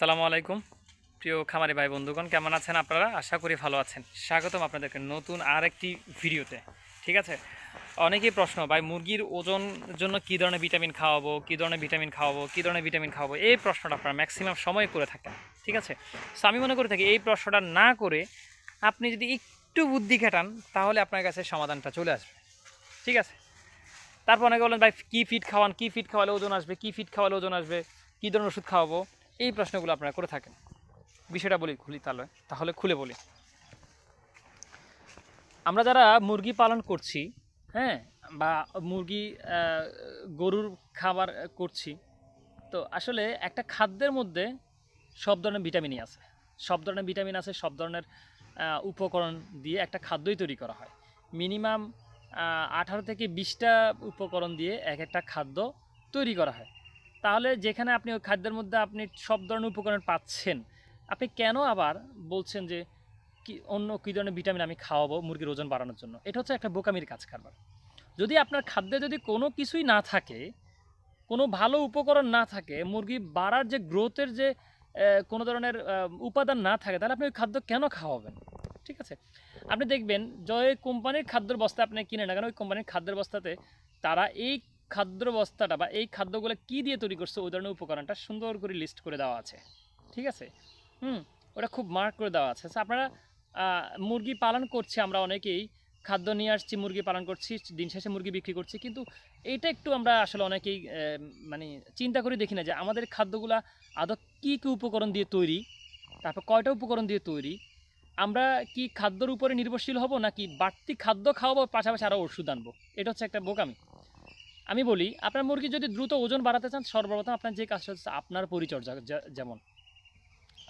সালামু আলাইকুম। প্রিয় খামারি ভাই বন্ধুগণ, কেমন আছেন আপনারা? আশা করি ভালো আছেন। স্বাগতম আপনাদেরকে নতুন আর একটি ভিডিওতে। ঠিক আছে? অনেকেই প্রশ্ন, ভাই, মুরগির ওজন জন্য কী ধরনের ভিটামিন খাওয়াবো? কী ধরনের ভিটামিন খাওয়াবো? কী ধরনের ভিটামিন খাওয়াবো? এই প্রশ্নটা আপনারা ম্যাক্সিমাম সময় করে থাকেন। ঠিক আছে? সো আমি মনে করে থাকি এই প্রশ্নটা না করে আপনি যদি একটু বুদ্ধি খাটান, তাহলে আপনার কাছে সমাধানটা চলে আসবে। ঠিক আছে? তারপর অনেকে বলেন, ভাই, কী ফিট খাওয়ান? কী ফিট খাওয়ালে ওজন আসবে? কী ফিট খাওয়ালে ওজন আসবে? কী ধরনের ওষুধ খাওয়াবো? এই প্রশ্নগুলো আপনারা করে থাকেন। বিষয়টা বলি খুলি তাহলে তাহলে খুলে বলি। আমরা যারা মুরগি পালন করছি হ্যাঁ বা মুরগি গরুর খাবার করছি, তো আসলে একটা খাদ্যের মধ্যে সব ধরনের ভিটামিনই আছে। সব ধরনের ভিটামিন আছে, সব ধরনের উপকরণ দিয়ে একটা খাদ্যই তৈরি করা হয়। মিনিমাম আঠারো থেকে বিশটা উপকরণ দিয়ে এক একটা খাদ্য তৈরি করা হয়। তাহলে যেখানে আপনি ওই খাদ্যের মধ্যে আপনি সব ধরনের উপকরণ পাচ্ছেন, আপনি কেন আবার বলছেন যে কি, অন্য কী ধরনের ভিটামিন আমি খাওয়াবো মুরগির ওজন বাড়ানোর জন্য? এটা হচ্ছে একটা বোকামির কাজ কারবার। যদি আপনার খাদ্যে যদি কোনো কিছুই না থাকে, কোনো ভালো উপকরণ না থাকে, মুরগি বাড়ার যে গ্রোথের যে কোনো ধরনের উপাদান না থাকে, তাহলে আপনি ওই খাদ্য কেন খাওয়াবেন? ঠিক আছে? আপনি দেখবেন যে কোম্পানির খাদ্যের বস্তা আপনি কিনে না কেন ওই কোম্পানির খাদ্যের বস্তাতে তারা এই খাদ্য বস্তাটা বা এই খাদ্যগুলো কী দিয়ে তৈরি করছে, ওই ধরনের উপকরণটা সুন্দর করে লিস্ট করে দেওয়া আছে। ঠিক আছে? হুম? ওটা খুব মার্ক করে দেওয়া আছে। আপনারা মুরগি পালন করছি আমরা অনেকেই। খাদ্য নিয়ে আসছি, মুরগি পালন করছি, দিন শেষে মুরগি বিক্রি করছি। কিন্তু এইটা একটু আমরা আসলে অনেকেই মানে চিন্তা করে দেখি না যে আমাদের খাদ্যগুলা আদৌ কী কী উপকরণ দিয়ে তৈরি, তারপর কয়টা উপকরণ দিয়ে তৈরি, আমরা কি খাদ্যর উপরে নির্ভরশীল হব নাকি বাড়তি খাদ্য খাওয়াবো, পাশাপাশি আরও ওষুধ আনব? এটা হচ্ছে একটা বোকামি। আমি বলি, আপনার মুরগি যদি দ্রুত ওজন বাড়াতে চান, সর্বপ্রথম আপনার যে কাজটা হচ্ছে আপনার পরিচর্যা যেমন।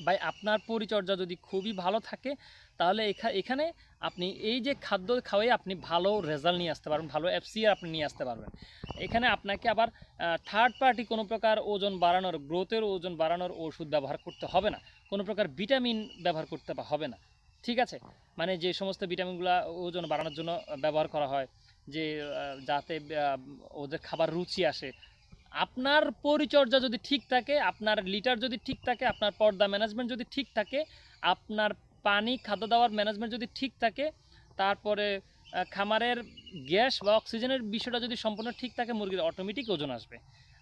ভাই, আপনার পরিচর্যা যদি খুবই ভালো থাকে, তাহলে এখা- এখানে আপনি এই যে খাদ্য খাওয়াই আপনি ভালো রেজাল্ট নিয়ে আসতে পারবেন, ভালো এফসিআর আপনি নিয়ে আসতে পারবেন। এখানে আপনাকে আবার থার্ড পার্টি কোনো প্রকার ওজন বাড়ানোর গ্রোথের ওজন বাড়ানোর ওষুধ ব্যবহার করতে হবে না। কোনো প্রকার ভিটামিন ব্যবহার করতে হবে না। ঠিক আছে? মানে যে সমস্ত ভিটামিনগুলো ওজন বাড়ানোর জন্য ব্যবহার করা হয় যে যাতে ওদের খাবার রুচি আসে। আপনার পরিচর্যা যদি ঠিক থাকে, আপনার লিটার যদি ঠিক থাকে, আপনার পর্দা ম্যানেজমেন্ট যদি ঠিক থাকে, আপনার পানি, খাদ্য দেওয়ার ম্যানেজমেন্ট যদি ঠিক থাকে, তারপরে খামারের গ্যাস বা অক্সিজেনের বিষয়টা যদি সম্পূর্ণ ঠিক থাকে, মুরগির অটোমেটিক ওজন আসবে।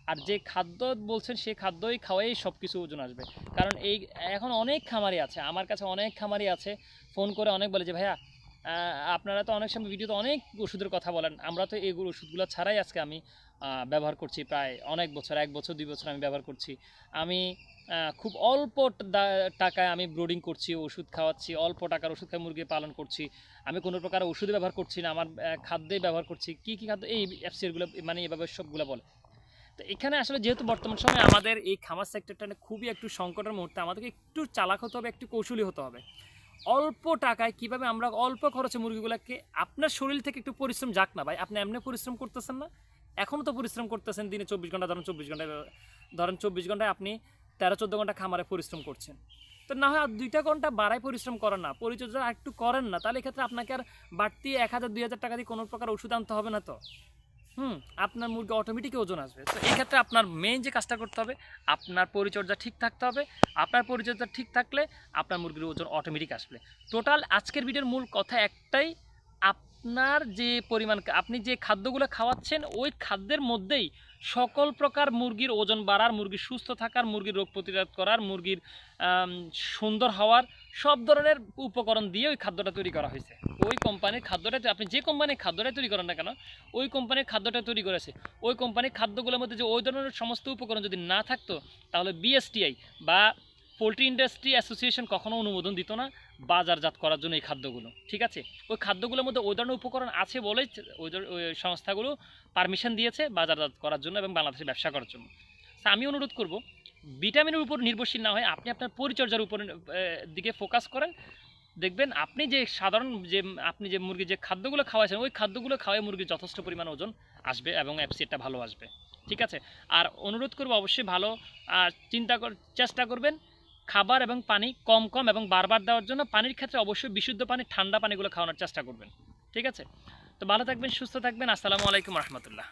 আর যে খাদ্য বলছেন সেই খাদ্যই খাওয়াই সব কিছু ওজন আসবে। কারণ এই, এখন অনেক খামারি আছে, আমার কাছে অনেক খামারি আছে, ফোন করে অনেক বলে যে, ভাইয়া আপনারা তো অনেক সময় ভিডিওতে অনেক ওষুধের কথা বলেন। আমরা তো এইগুলো ওষুধগুলো ছাড়াই আজকে আমি ব্যবহার করছি প্রায় অনেক বছর, এক বছর, দুই বছর আমি ব্যবহার করছি। আমি খুব অল্প টাকায় আমি ব্রোডিং করছি, ওষুধ খাওয়াচ্ছি, অল্প টাকার ওষুধ খাই, মুরগি পালন করছি। আমি কোনো প্রকার ওষুধ ব্যবহার করছি না, আমার খাদ্যেই ব্যবহার করছি। কী কী খাদ্য? এই এফসিআরগুলো মানে এভাবে সবগুলো বলে। তো এখানে আসলে যেহেতু বর্তমান সময়ে আমাদের এই খামার সেক্টরটা খুবই একটু সংকটের মুহূর্তে আমাদেরকে একটু চালাক হতে হবে, একটু কৌশলী হতে হবে। অল্প টাকায় কীভাবে আমরা অল্প খরচে মুরগিগুলোকে আপনার শরীর থেকে একটু পরিশ্রম যাক না ভাই। আপনি এমনি পরিশ্রম করতেছেন না? এখনও তো পরিশ্রম করতেছেন, দিনে চব্বিশ ঘণ্টা, ধরেন চব্বিশ ঘন্টায়, ধরেন চব্বিশ ঘন্টায় আপনি তেরো, চোদ্দ ঘণ্টা খামারে পরিশ্রম করছেন। তো না হয় আর দুইটা ঘণ্টা বাড়াই পরিশ্রম করেন না পরিচর্যা একটু করেন না, তাহলে এক্ষেত্রে আপনাকে আর বাড়তি এক হাজার, দুই হাজার টাকা দিয়ে কোনো প্রকার ওষুধ আনতে হবে না তো? হুম, আপনার মুরগি অটোমেটিক ওজন আসবে। তো এই ক্ষেত্রে আপনার মেইন যে কাজটা করতে হবে, আপনার পরিচর্যা ঠিক থাকতে হবে। আপনার পরিচর্যা ঠিক থাকলে আপনার মুরগির ওজন অটোমেটিক আসবে। টোটাল আজকের ভিডিওর মূল কথা একটাই আপনার যে পরিমাণ আপনি যে খাদ্যগুলো খাওয়াচ্ছেন, ওই খাদ্যের মধ্যেই সকল প্রকার মুরগির ওজন বাড়ার মুরগির সুস্থ থাকার, মুরগির রোগ প্রতিরোধ করার, মুরগির সুন্দর হওয়ার সব ধরনের উপকরণ দিয়ে ওই খাদ্যটা তৈরি করা হয়েছে। ওই কোম্পানির খাদ্যটা আপনি যে কোম্পানির খাদ্যটা তৈরি করেন না কেন, ওই কোম্পানির খাদ্যটা তৈরি করেছে। ওই কোম্পানির খাদ্যগুলোর মধ্যে যে ওই ধরনের সমস্ত উপকরণ যদি না থাকতো, তাহলে বিএসটিআই বা পোলট্রি ইন্ডাস্ট্রি অ্যাসোসিয়েশন কখনো অনুমোদন দিত না। বাজারজাত করার জন্য এই খাদ্যগুলো, ঠিক আছে? ওই খাদ্যগুলোর মধ্যে ওই ধরনের উপকরণ আছে বলেই ওই সংস্থাগুলো পারমিশন দিয়েছে বাজারজাত করার জন্য এবং বাংলাদেশে ব্যবসা করার জন্য। তা আমি অনুরোধ করব ভিটামিনের উপর নির্ভরশীল না হয়ে আপনি আপনার পরিচর্যার উপর দিকে ফোকাস করেন। দেখবেন আপনি যে সাধারণ যে, আপনি যে মুরগি যে খাদ্যগুলো খাওয়াইছেন, ওই খাদ্যগুলো খাওয়াই মুরগির যথেষ্ট পরিমাণ ওজন আসবে এবং এফসিটা ভালো আসবে, ঠিক আছে? আর অনুরোধ করব অবশ্যই ভালো, আর চিন্তা চেষ্টা করবেন খাবার এবং পানি কম কম এবং বারবার দেওয়ার জন্য পানির ক্ষেত্রে অবশ্যই বিশুদ্ধ পানি, ঠান্ডা পানিগুলো খাওয়ানোর চেষ্টা করবেন। ঠিক আছে? তো ভালো থাকবেন, সুস্থ থাকবেন। আসসালামু আলাইকুম রহমতুল্লাহ।